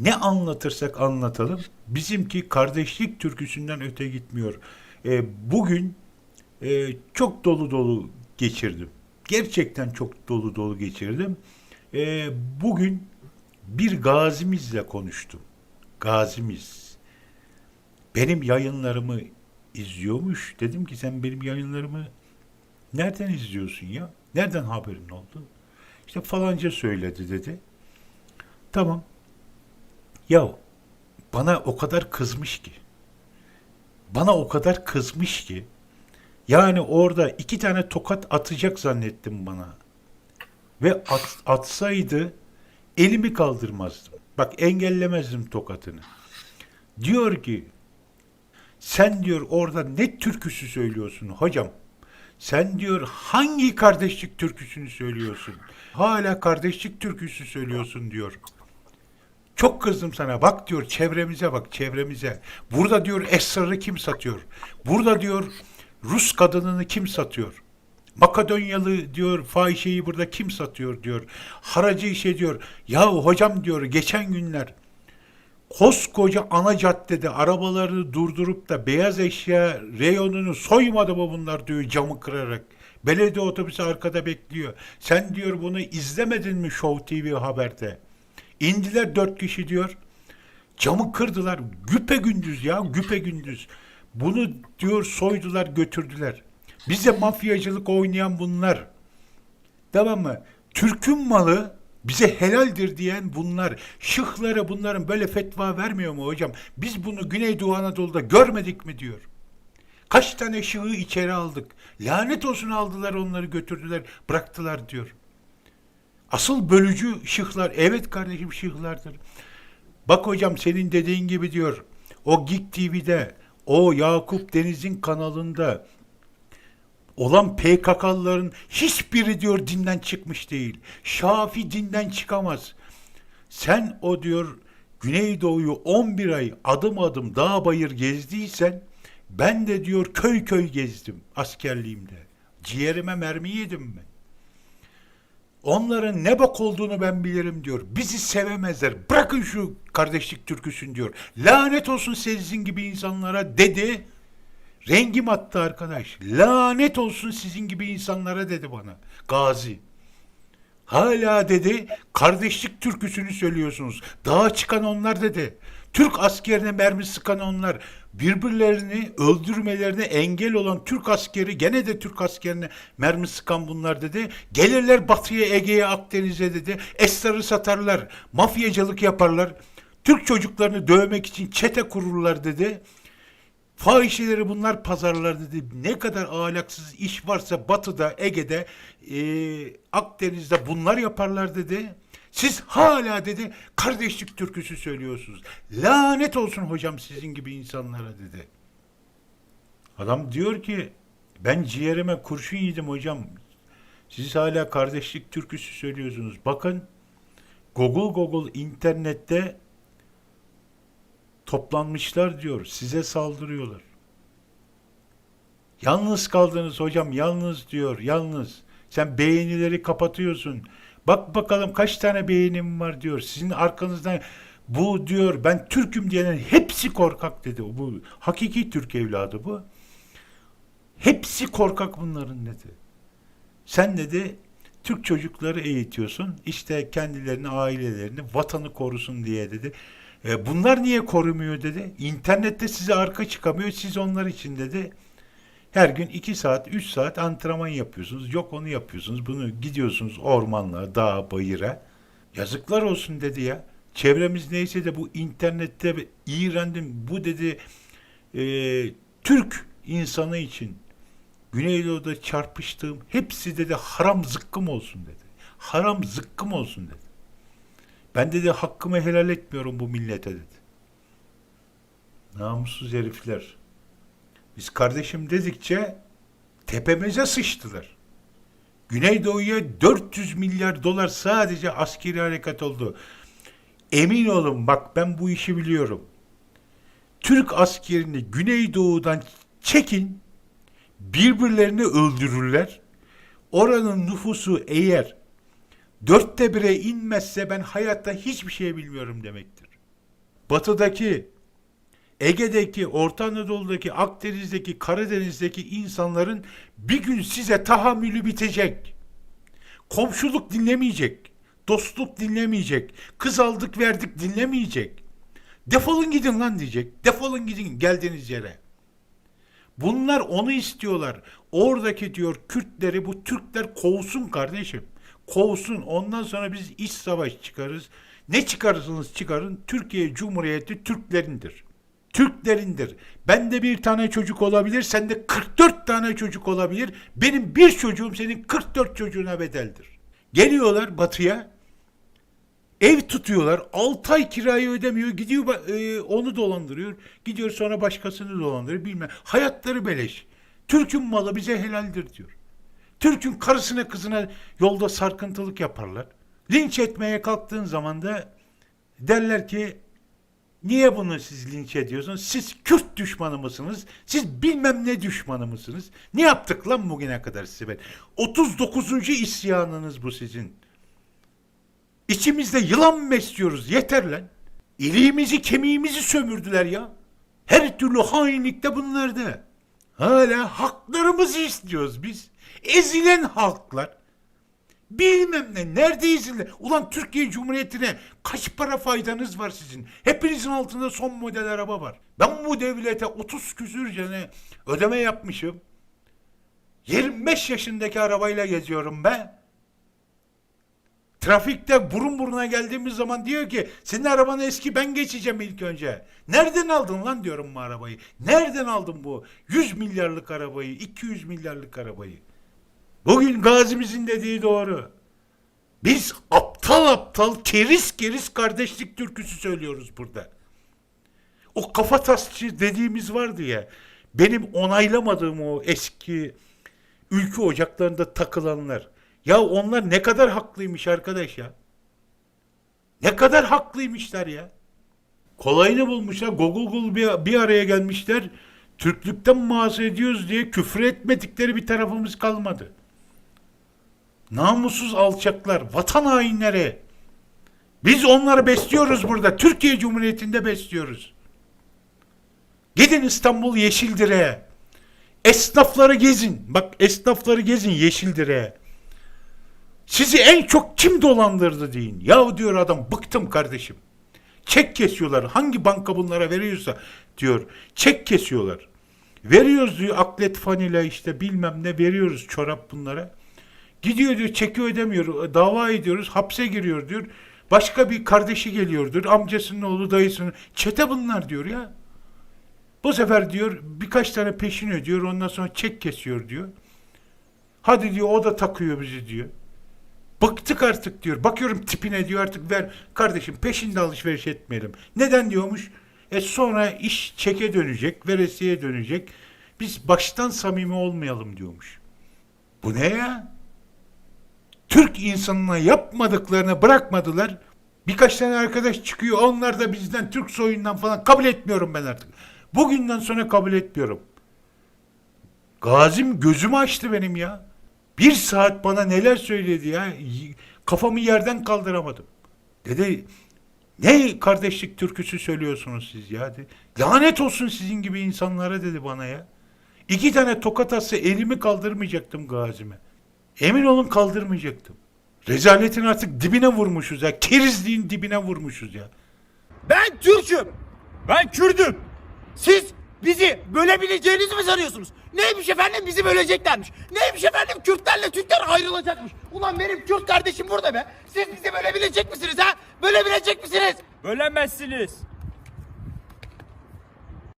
Ne anlatırsak anlatalım bizimki kardeşlik türküsünden öte gitmiyor. E, bugün e, çok dolu dolu geçirdim. Gerçekten çok dolu dolu geçirdim. E, bugün bir gazimizle konuştum. Gazimiz. Benim yayınlarımı izliyormuş. Dedim ki sen benim yayınlarımı nereden izliyorsun ya? Nereden haberin oldu? İşte falanca söyledi dedi. Tamam. Ya bana o kadar kızmış ki. Bana o kadar kızmış ki. Yani orada iki tane tokat atacak zannettim bana. Ve at, atsaydı elimi kaldırmazdım. Bak engellemezdim tokatını. Diyor ki sen diyor orada ne türküsü söylüyorsun hocam? Sen diyor hangi kardeşlik türküsünü söylüyorsun? Hala kardeşlik türküsü söylüyorsun diyor. Çok kızdım sana. Bak diyor çevremize bak çevremize. Burada diyor esrarı kim satıyor? Burada diyor Rus kadınını kim satıyor? Makedonyalı diyor fahişeyi burada kim satıyor diyor. Haracı işe diyor. Ya hocam diyor geçen günler koskoca ana caddede arabaları durdurup da beyaz eşya reyonunu soymadı mı bunlar diyor camı kırarak. Belediye otobüsü arkada bekliyor. Sen diyor bunu izlemedin mi Show TV haberde? İndiler dört kişi diyor. Camı kırdılar. Güpe gündüz ya güpe gündüz. Bunu diyor soydular götürdüler. Bize mafyacılık oynayan bunlar. Tamam mı? Türk'ün malı bize helaldir diyen bunlar. Şıkları bunların böyle fetva vermiyor mu hocam? Biz bunu Güneydoğu Anadolu'da görmedik mi diyor. Kaç tane şığı içeri aldık. Lanet olsun aldılar onları götürdüler bıraktılar diyor. Asıl bölücü şıklar. Evet kardeşim şıklardır. Bak hocam senin dediğin gibi diyor. O Gig TV'de, o Yakup Deniz'in kanalında olan PKK'lıların hiçbiri diyor dinden çıkmış değil. Şafi dinden çıkamaz. Sen o diyor Güneydoğu'yu 11 ay adım adım dağ bayır gezdiysen ben de diyor köy köy gezdim askerliğimde. Ciğerime mermi yedim mi? Onların ne bak olduğunu ben bilirim diyor. Bizi sevemezler. Bırakın şu kardeşlik türküsün diyor. Lanet olsun sizin gibi insanlara dedi. Rengim attı arkadaş. Lanet olsun sizin gibi insanlara dedi bana. Gazi. Hala dedi kardeşlik türküsünü söylüyorsunuz. Dağa çıkan onlar dedi. Türk askerine mermi sıkan onlar. Birbirlerini öldürmelerine engel olan Türk askeri gene de Türk askerine mermi sıkan bunlar dedi. Gelirler batıya Ege'ye Akdeniz'e dedi. Esrarı satarlar. Mafyacılık yaparlar. Türk çocuklarını dövmek için çete kururlar dedi. Fahişeleri bunlar pazarlar dedi. Ne kadar ahlaksız iş varsa Batı'da, Ege'de, e, Akdeniz'de bunlar yaparlar dedi. Siz hala dedi kardeşlik türküsü söylüyorsunuz. Lanet olsun hocam sizin gibi insanlara dedi. Adam diyor ki ben ciğerime kurşun yedim hocam. Siz hala kardeşlik türküsü söylüyorsunuz. Bakın Google Google internette toplanmışlar diyor. Size saldırıyorlar. Yalnız kaldınız hocam yalnız diyor yalnız. Sen beğenileri kapatıyorsun. Bak bakalım kaç tane beğenim var diyor. Sizin arkanızdan bu diyor ben Türk'üm diyenin hepsi korkak dedi. Bu hakiki Türk evladı bu. Hepsi korkak bunların dedi. Sen dedi Türk çocukları eğitiyorsun. İşte kendilerini, ailelerini, vatanı korusun diye dedi. E, bunlar niye korumuyor dedi. İnternette size arka çıkamıyor. Siz onlar için dedi. Her gün iki saat, üç saat antrenman yapıyorsunuz. Yok onu yapıyorsunuz. Bunu gidiyorsunuz ormanlığa, dağa, bayıra. Yazıklar olsun dedi ya. Çevremiz neyse de bu internette iğrendim. Bu dedi e, Türk insanı için Güneydoğu'da çarpıştığım hepsi dedi haram zıkkım olsun dedi. Haram zıkkım olsun dedi. Ben dedi hakkımı helal etmiyorum bu millete dedi. Namussuz herifler. Biz kardeşim dedikçe tepemize sıçtılar. Güneydoğu'ya 400 milyar dolar sadece askeri harekat oldu. Emin olun bak ben bu işi biliyorum. Türk askerini Güneydoğu'dan çekin, birbirlerini öldürürler. Oranın nüfusu eğer dörtte bire inmezse ben hayatta hiçbir şey bilmiyorum demektir. batıdaki, Ege'deki, Orta Anadolu'daki, Akdeniz'deki, Karadeniz'deki insanların bir gün size tahammülü bitecek. Komşuluk dinlemeyecek. Dostluk dinlemeyecek. Kız aldık verdik dinlemeyecek. Defolun gidin lan diyecek. Defolun gidin geldiğiniz yere. Bunlar onu istiyorlar. Oradaki diyor Kürtleri bu Türkler kovsun kardeşim. Kovsun. Ondan sonra biz iç savaş çıkarız. Ne çıkarırsanız çıkarın Türkiye Cumhuriyeti Türklerindir. Türklerindir. Bende bir tane çocuk olabilir, sende 44 tane çocuk olabilir. Benim bir çocuğum senin 44 çocuğuna bedeldir. Geliyorlar batıya, Ev tutuyorlar. 6 ay kirayı ödemiyor. Gidiyor e, onu dolandırıyor. Gidiyor sonra başkasını dolandırıyor. Bilmem. Hayatları beleş. Türk'ün malı bize helaldir diyor. Türk'ün karısına kızına yolda sarkıntılık yaparlar. Linç etmeye kalktığın zaman da derler ki niye bunu siz linç ediyorsunuz? Siz Kürt düşmanı mısınız? Siz bilmem ne düşmanı mısınız? Ne yaptık lan bugüne kadar size ben? 39. isyanınız bu sizin. İçimizde yılan besliyoruz? Yeter lan. İliğimizi kemiğimizi sömürdüler ya. Her türlü hainlik de bunlarda. Hala haklarımızı istiyoruz biz. Ezilen halklar. Bilmem ne. Nerede ezildi? Ulan Türkiye Cumhuriyeti'ne kaç para faydanız var sizin? Hepinizin altında son model araba var. Ben bu devlete 30 küsür sene ödeme yapmışım. 25 yaşındaki arabayla geziyorum be. Trafikte burun buruna geldiğimiz zaman diyor ki senin araban eski ben geçeceğim ilk önce. Nereden aldın lan diyorum bu arabayı. Nereden aldın bu 100 milyarlık arabayı 200 milyarlık arabayı. Bugün gazimizin dediği doğru. Biz aptal aptal keriz keriz kardeşlik türküsü söylüyoruz burada. O kafa tasçı dediğimiz vardı ya. Benim onaylamadığım o eski ülke ocaklarında takılanlar. Ya onlar ne kadar haklıymış arkadaş ya. Ne kadar haklıymışlar ya. Kolayını bulmuşlar. Google bir, bir araya gelmişler. Türklükten muhafaza ediyoruz diye küfür etmedikleri bir tarafımız kalmadı. Namussuz alçaklar, vatan hainleri. Biz onları besliyoruz burada. Türkiye Cumhuriyeti'nde besliyoruz. Gidin İstanbul Yeşildire'ye. Esnafları gezin. Bak esnafları gezin Yeşildire'ye. Sizi en çok kim dolandırdı deyin. Ya diyor adam bıktım kardeşim. Çek kesiyorlar. Hangi banka bunlara veriyorsa diyor. Çek kesiyorlar. Veriyoruz diyor aklet fanila işte bilmem ne veriyoruz çorap bunlara. Gidiyor diyor çeki ödemiyor. Dava ediyoruz. Hapse giriyor diyor. Başka bir kardeşi geliyor diyor. Amcasının oğlu dayısının. Çete bunlar diyor ya. Bu sefer diyor birkaç tane peşin ödüyor. Ondan sonra çek kesiyor diyor. Hadi diyor o da takıyor bizi diyor. Bıktık artık diyor. Bakıyorum tipine diyor artık ver kardeşim peşinde alışveriş etmeyelim. Neden diyormuş? E sonra iş çeke dönecek, veresiye dönecek. Biz baştan samimi olmayalım diyormuş. Bu ne ya? Türk insanına yapmadıklarını bırakmadılar. Birkaç tane arkadaş çıkıyor. Onlar da bizden Türk soyundan falan kabul etmiyorum ben artık. Bugünden sonra kabul etmiyorum. Gazim gözümü açtı benim ya. Bir saat bana neler söyledi ya. Kafamı yerden kaldıramadım. Dedi ne kardeşlik türküsü söylüyorsunuz siz ya? Dedi. Lanet olsun sizin gibi insanlara dedi bana ya. İki tane tokat atsa elimi kaldırmayacaktım Gazim'e. Emin olun kaldırmayacaktım. Rezaletin artık dibine vurmuşuz ya. Kerizliğin dibine vurmuşuz ya. Ben Türk'üm. Ben Kürdüm. Siz bizi bölebileceğinizi mi sanıyorsunuz? Neymiş efendim bizi böleceklermiş. Neymiş efendim Kürtlerle Türkler ayrılacakmış. Ulan benim Kürt kardeşim burada be. Siz bizi bölebilecek misiniz ha? Bölebilecek misiniz? Bölemezsiniz.